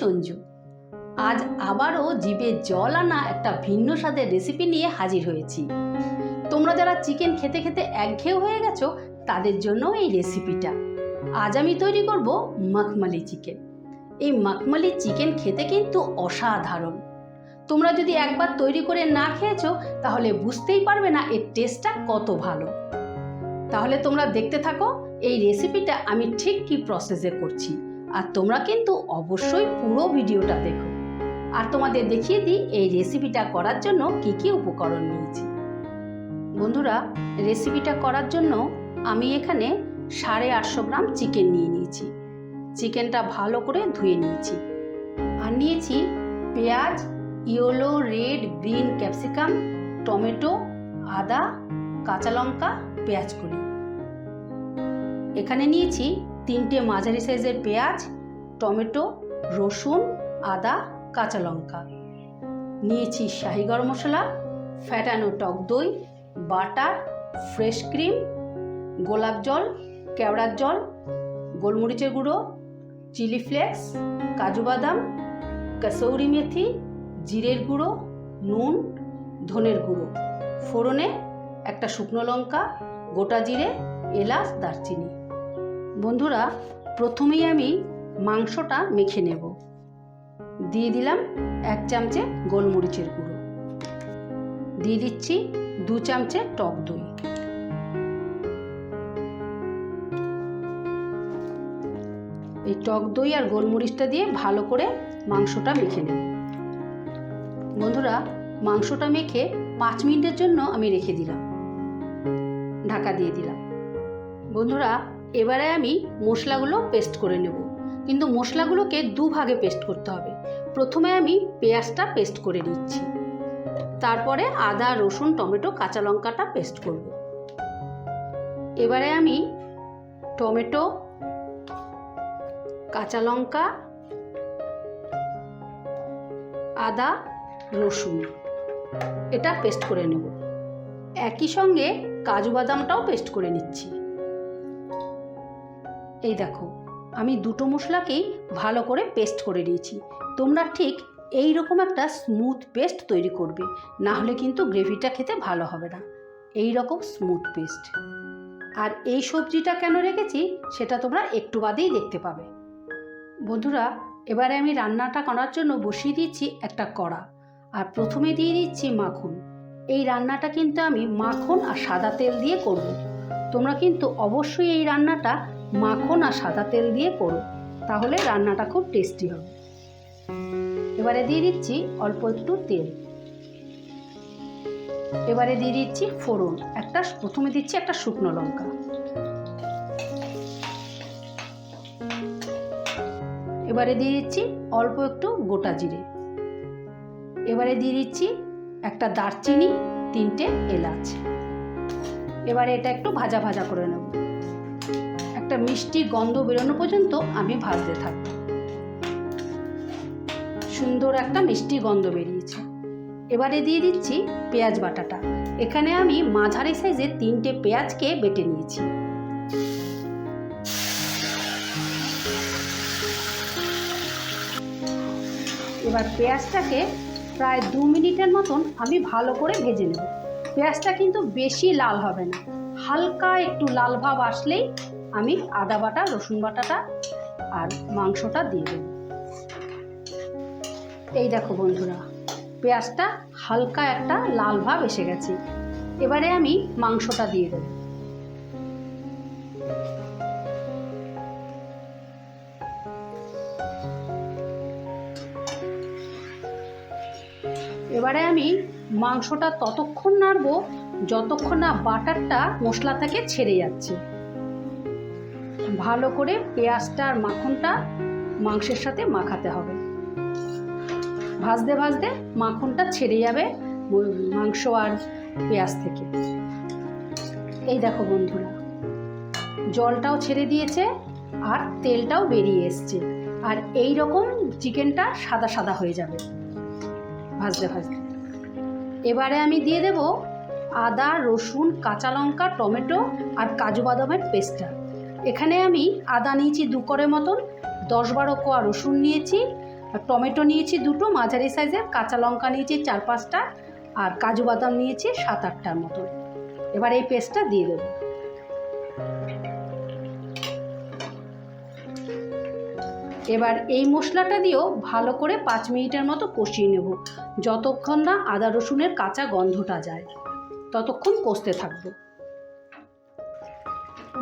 সঞ্জু। আজ আবারও জিভে জল আনা একটা ভিন্ন স্বাদের রেসিপি নিয়ে হাজির হয়েছি। তোমরা যারা চিকেন খেতে খেতে একঘেয়ে হয়ে গেছো, তাদের জন্য এই রেসিপিটা আজ আমি তৈরি করব মাখমালি চিকেন এই মাখমালি চিকেন খেতে কিন্তু অসাধারণ। তোমরা যদি একবার তৈরি করে না খেয়েছো, তাহলে বুঝতেই পারবে না এর টেস্টটা কত ভালো। তাহলে তোমরা দেখতে থাকো, এই রেসিপিটা আমি ঠিক কি প্রসেসে করছি। আর তোমরা কিন্তু অবশ্যই পুরো ভিডিওটা দেখো। আর তোমাদের দেখিয়ে দিই এই রেসিপিটা করার জন্য কি কি উপকরণ নিয়েছি। বন্ধুরা রেসিপিটা করার জন্য আমি এখানে সাড়ে আটশো গ্রাম চিকেন নিয়ে নিয়েছি। চিকেনটা ভালো করে ধুয়ে নিয়েছি। আর নিয়েছি পেঁয়াজ, yellow, red, green, capsicum, tomato, আদা, কাঁচা লঙ্কা, পেঁয়াজ কলি এখানে নিয়েছি তিনটে মাঝারি সাইজের পেঁয়াজ, টমেটো, রসুন, আদা, কাঁচা লঙ্কা। নিয়েছি শাহি গরম মশলা ফ্যাটানো টক দই, বাটার, ফ্রেশ ক্রিম, গোলাপ জল, কেওড়ার জল, গোলমরিচের গুঁড়ো, চিলি ফ্লেক্স, কাজু বাদাম, কসৌরি মেথি, জিরের গুঁড়ো, নুন, ধনের গুঁড়ো। ফোড়নে একটা শুকনো লঙ্কা, গোটা জিরে, এলাচ, দারচিনি। বন্ধুরা, প্রথমেই আমি মাংসটা মেখে নেব। দিয়ে দিলাম এক চামচে গোলমরিচের গুঁড়ো। দিয়ে দিচ্ছি দু চামচে টক দই। এই টক দই আর গোলমরিচটা দিয়ে ভালো করে মাংসটা মেখে নেব। বন্ধুরা, মাংসটা মেখে পাঁচ মিনিটের জন্য আমি রেখে দিলাম। ঢাকা দিয়ে দিলাম। বন্ধুরা এবারে আমি মশলাগুলো পেস্ট করে নেব। কিন্তু মশলাগুলোকে দু ভাগে পেস্ট করতে হবে। প্রথমে আমি পেঁয়াজটা পেস্ট করে নিচ্ছি। তারপরে আদা, রসুন, টমেটো, কাঁচা লঙ্কাটা পেস্ট করব। এবারে আমি টমেটো, কাঁচা লঙ্কা, আদা, রসুন এটা পেস্ট করে নেব। একই সঙ্গে কাজু বাদামটাও পেস্ট করে নিচ্ছি। এই দেখো, আমি দুটো মশলাকেই ভালো করে পেস্ট করে নিয়েছি। তোমরা ঠিক এই রকম একটা স্মুথ পেস্ট তৈরি করবে, না হলে কিন্তু গ্রেভিটা খেতে ভালো হবে না। এই রকম স্মুথ পেস্ট আর এই সবজিটা কেন রেখেছি, সেটা তোমরা একটু বাদেই দেখতে পাবে। বন্ধুরা, এবারে আমি রান্নাটা করার জন্য বসিয়ে দিচ্ছি একটা কড়া, আর প্রথমে দিয়ে দিচ্ছি মাখন। এই রান্নাটা কিন্তু আমি মাখন আর সাদা তেল দিয়ে করব। তোমরা কিন্তু অবশ্যই এই রান্নাটা মাখন আর সাদা তেল দিয়ে করো, তাহলে রান্নাটা খুব টেস্টি হবে। এবারে দিয়ে দিচ্ছি অল্প একটু তেল। এবারে দিয়ে দিচ্ছি ফোড়ন। একটা প্রথমে দিচ্ছি একটা শুকনো লঙ্কা। এবারে দিয়ে দিচ্ছি অল্প একটু গোটা জিরে। এবারে দিয়ে দিচ্ছি একটা দারচিনি, তিনটে এলাচ। এবারে এটা একটু ভাজা ভাজা করে নেব। একটা মিষ্টি গন্ধ বেরোনো পর্যন্ত আমি ভাজতে থাকব সুন্দর একটা মিষ্টি গন্ধ বেরিয়েছে। এবারে দিয়ে দিচ্ছি পেঁয়াজ বাটাটা। এখানে আমি মাঝারি সাইজের তিনটে পেঁয়াজকে বেটে নিয়েছি। এবার পেঁয়াজটাকে প্রায় দু মিনিটের মতন আমি ভালো করে ভেজে নেব। পেঁয়াজটা কিন্তু বেশি লাল হবে না। হালকা একটু লাল ভাব আসলেই আমি আদা বাটা, রসুন বাটাটা আর মাংসটা দিয়ে দেব। এই দেখো বন্ধুরা, পেঁয়াজটা হালকা একটা লাল ভাব এসে গেছে। এবারে আমি মাংসটা দিয়ে দেব। এবারে আমি মাংসটা ততক্ষণ নাড়বো যতক্ষণ না বাটারটা মশলা থেকে ছেড়ে যাচ্ছে। ভালো করে পেঁয়াজটা আর মাখনটা মাংসের সাথে মাখাতে হবে। ভাজতে ভাজতে মাখনটা ছেড়ে যাবে মাংস আর পেঁয়াজ থেকে। এই দেখো বন্ধুরা, জলটাও ছেড়ে দিয়েছে আর তেলটাও বেরিয়ে এসছে। আর এই রকম চিকেনটা সাদা সাদা হয়ে যাবে ভাজতে ভাজতে। এবারে আমি দিয়ে দেব আদা, রসুন, কাঁচা লঙ্কা, টমেটো আর কাজু বাদামের পেস্টটা। এখানে আমি আদা নিয়েছি দু করে মতন, দশ বারো কোয়া রসুন নিয়েছি টমেটো নিয়েছি দুটো, মাঝারি সাইজের কাঁচা লঙ্কা নিয়েছি চার পাঁচটা, আর কাজু বাদাম নিয়েছি সাত আটটার মতন। এবার এই পেস্টটা দিয়ে দেবো। এবার এই মশলাটা দিয়েও ভালো করে পাঁচ মিনিটের মতো কষিয়ে নেব, যতক্ষণ না আদা রসুনের কাঁচা গন্ধটা যায়, ততক্ষণ কষতে থাকব।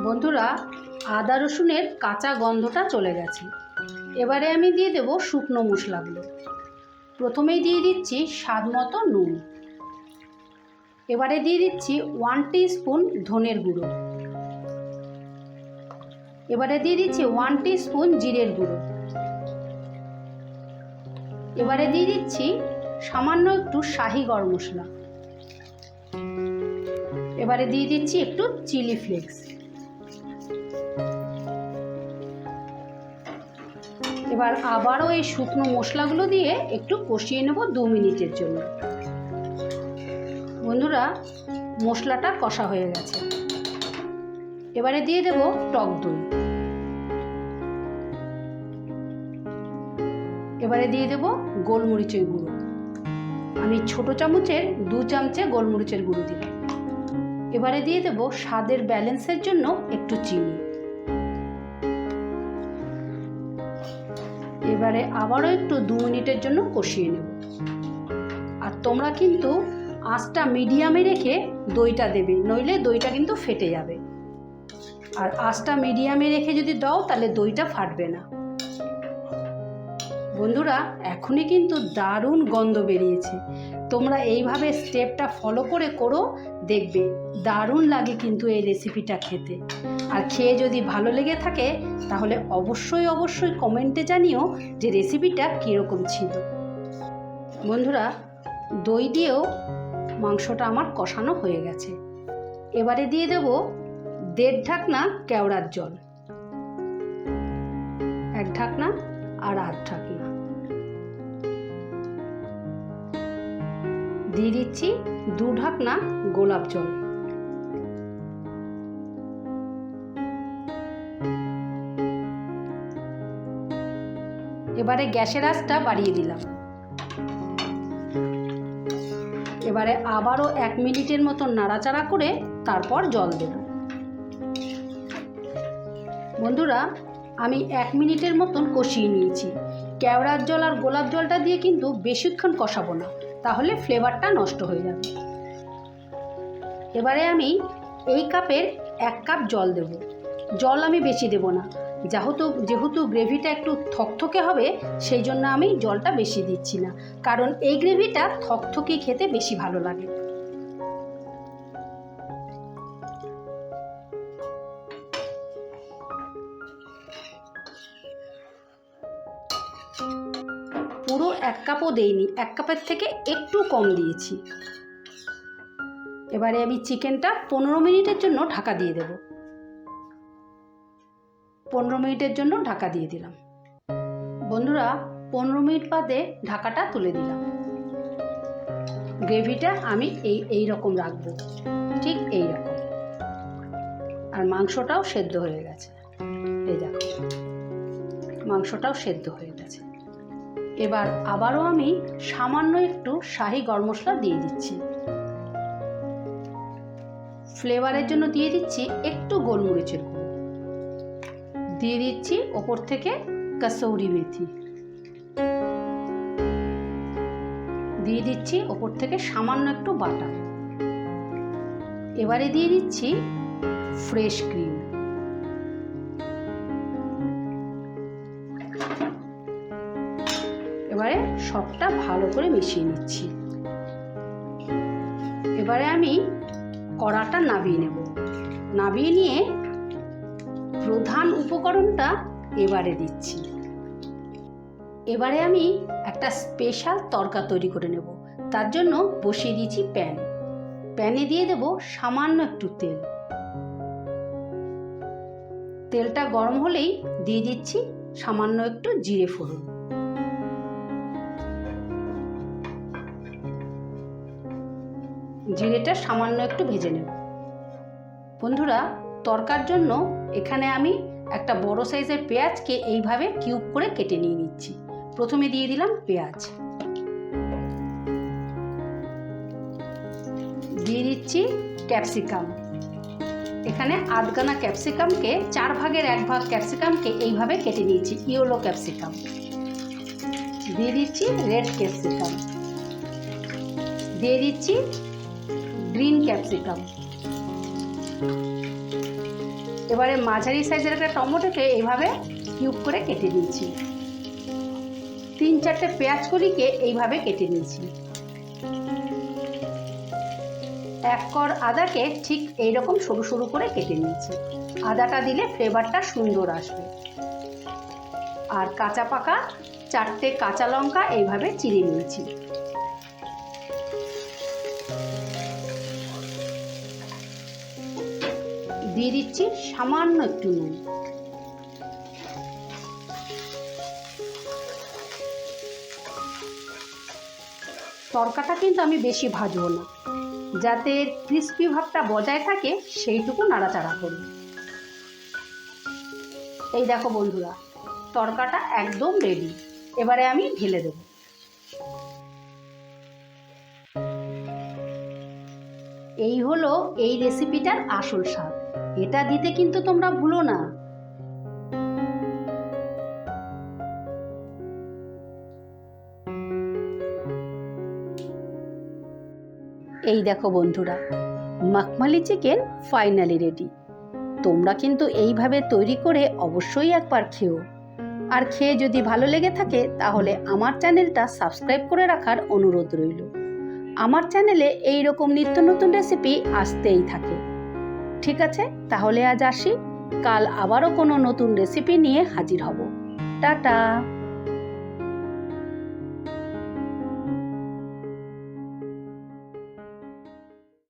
বন্ধুরা আদা রসুনের কাঁচা গন্ধটা চলে গেছে। এবারে আমি দিয়ে দেব শুকনো মশলাগুলো। প্রথমেই দিয়ে দিচ্ছি স্বাদ মতো নুন। এবারে দিয়ে দিচ্ছি ওয়ান স্পুন ধনের গুঁড়ো। এবারে দিয়ে দিচ্ছি ওয়ান স্পুন জিরের গুঁড়ো। এবারে দিয়ে দিচ্ছি সামান্য একটু শাহি গরম মশলা। এবারে দিয়ে দিচ্ছি একটু চিলি ফ্লেক্স। এবার আবারও এই শুকনো মশলাগুলো দিয়ে একটু কষিয়ে নেব দু মিনিটের জন্য। বন্ধুরা, মশলাটা কষা হয়ে গেছে। এবারে দিয়ে দেব টক দই। এবারে দিয়ে দেব গোলমরিচের গুঁড়ো। আমি ছোট চামচের দু চামচে গোলমরিচের গুঁড়ো দিলাম। এবারে দিয়ে দেব স্বাদের ব্যালেন্সের জন্য একটু চিনি। এবারে আবারও একটু দু মিনিটের জন্য কষিয়ে নেব। আর তোমরা কিন্তু আঁচটা মিডিয়ামে রেখে দইটা দেবে, নইলে দইটা কিন্তু ফেটে যাবে। আর আঁচটা মিডিয়ামে রেখে যদি দাও, তাহলে দইটা ফাটবে না। বন্ধুরা, এখনই কিন্তু দারুণ গন্ধ বেরিয়েছে। তোমরা এইভাবে স্টেপটা ফলো করে করো, দেখবে দারুণ লাগে কিন্তু এই রেসিপিটা খেতে। আর খেয়ে যদি ভালো লেগে থাকে, তাহলে অবশ্যই অবশ্যই কমেন্টে জানিও যে রেসিপিটা কীরকম ছিল। বন্ধুরা, দই দিয়েও মাংসটা আমার কষানো হয়ে গেছে। এবারে দিয়ে দেব দেড় ঢাকনা কেওড়ার জল। এক ঢাকনা আর আধ ঢাকনা দিয়ে দিচ্ছি দু ঢাকনা গোলাপ জল। এবারে গ্যাসের আঁচটা বাড়িয়ে দিলাম। এবারে আবারও এক মিনিটের মতো নাড়াচাড়া করে তারপর জল দিলাম বন্ধুরা আমি এক মিনিটের মতন কষিয়ে নিয়েছি। কেওড়ার জল আর গোলাপ জলটা দিয়ে কিন্তু বেশিক্ষণ কষাবো না, তাহলে ফ্লেভারটা নষ্ট হয়ে যাবে। এবারে আমি এই কাপের এক কাপ জল দেব। জল আমি বেশি দেব না, যেহেতু যেহেতু গ্রেভিটা একটু থকথকে হবে, সেই জন্য আমি জলটা বেশি দিচ্ছি না, কারণ এই গ্রেভিটা থকথকে খেতে বেশি ভালো লাগে। পুরো এক কাপও দেইনি, এক কাপের থেকে একটু কম দিয়েছি। এবারে আমি চিকেনটা পনেরো মিনিটের জন্য ঢাকা দিয়ে দেব। পনেরো মিনিটের জন্য ঢাকা দিয়ে দিলাম। বন্ধুরা, পনেরো মিনিট বাদে ঢাকাটা তুলে দিলাম। গ্রেভিটা আমি এই এই রকম রাখব, ঠিক এই রকম। আর মাংসটাও সেদ্ধ হয়ে গেছে। এই দেখো, মাংসটাও সেদ্ধ হয়ে গেছে। এবার আবারও আমি সামান্য একটু শাহি গরম মশলা দিয়ে দিচ্ছি। ফ্লেভারের জন্য দিয়ে দিচ্ছি একটু গোলমরিচের গুঁড়ো। দিয়ে দিচ্ছি ওপর থেকে কাসৌরি মেথি। দিয়ে দিচ্ছি ওপর থেকে সামান্য একটু বাটার। এবারে দিয়ে দিচ্ছি ফ্রেশ ক্রিম। সবটা ভালো করে মিশিয়ে নিচ্ছি। এবারে আমি কড়াটা নাবিয়ে নেব। নাবিয়ে নিয়ে প্রধান উপকরণটা এবারে দিচ্ছি। এবারে আমি একটা স্পেশাল তরকা তৈরি করে নেব। তার জন্য বসিয়ে দিয়েছি প্যান। প্যানে দিয়ে দেব সামান্য একটু তেল। তেলটা গরম হলেই দিয়ে দিচ্ছি সামান্য একটু জিরে ফোড়ন। জিরেটা সামান্য একটু ভেজে নেব। বন্ধুরা, তরকার জন্য এখানে আমি একটা বড় সাইজের পেঁয়াজকে এইভাবে কিউব করে কেটে নিয়ে নিচ্ছি। প্রথমে দিয়ে দিলাম পেঁয়াজ। দিয়ে দিচ্ছি ক্যাপসিকাম। এখানে আধগানা ক্যাপসিকামকে, চার ভাগের এক ভাগ ক্যাপসিকামকে এইভাবে কেটে নিয়েছি, ইয়েলো ক্যাপসিকাম। দিয়ে দিচ্ছি রেড ক্যাপসিকাম। দিয়ে দিচ্ছি গ্রিন ক্যাপসিকাম। এবারে মাঝারি সাইজের একটা টমেটোকে এইভাবে কিউব করে কেটে দিয়েছি তিন চারটে পেঁয়াজ কলিকে এইভাবে কেটে নিয়েছি। এক কর আদাকে ঠিক এইরকম সরু সরু করে কেটে নিয়েছি। আদাটা দিলে ফ্লেভারটা সুন্দর আসবে। আর কাঁচা পাকা চারটে কাঁচা লঙ্কা এইভাবে চিড়ে নিয়েছি। দিয়ে দিচ্ছি সামান্য একটু নুন। তরকাটা কিন্তু আমি বেশি ভাজবো না। যাতে ক্রিস্পি ভাবটা বজায় থাকে, সেইটুকু নাড়াচাড়া করি। এই দেখো বন্ধুরা, তরকাটা একদম রেডি এবারে আমি ঢেলে দেবো। এই হলো এই রেসিপিটার আসল স্বাদ। এটা দিতে কিন্তু তোমরা ভুলো না। এই দেখো বন্ধুরা, মাখমালি চিকেন ফাইনালি রেডি তোমরা কিন্তু এইভাবে তৈরি করে অবশ্যই একবার খেও। আর খেয়ে যদি ভালো লেগে থাকে, তাহলে আমার চ্যানেলটা সাবস্ক্রাইব করে রাখার অনুরোধ রইল। আমার চ্যানেলে এই রকম নিত্য নতুন রেসিপি আসতেই থাকে। ঠিক আছে? তাহলে আজ আসি। কাল আবারও কোনো নতুন রেসিপি নিয়ে হাজির হব। টাটা!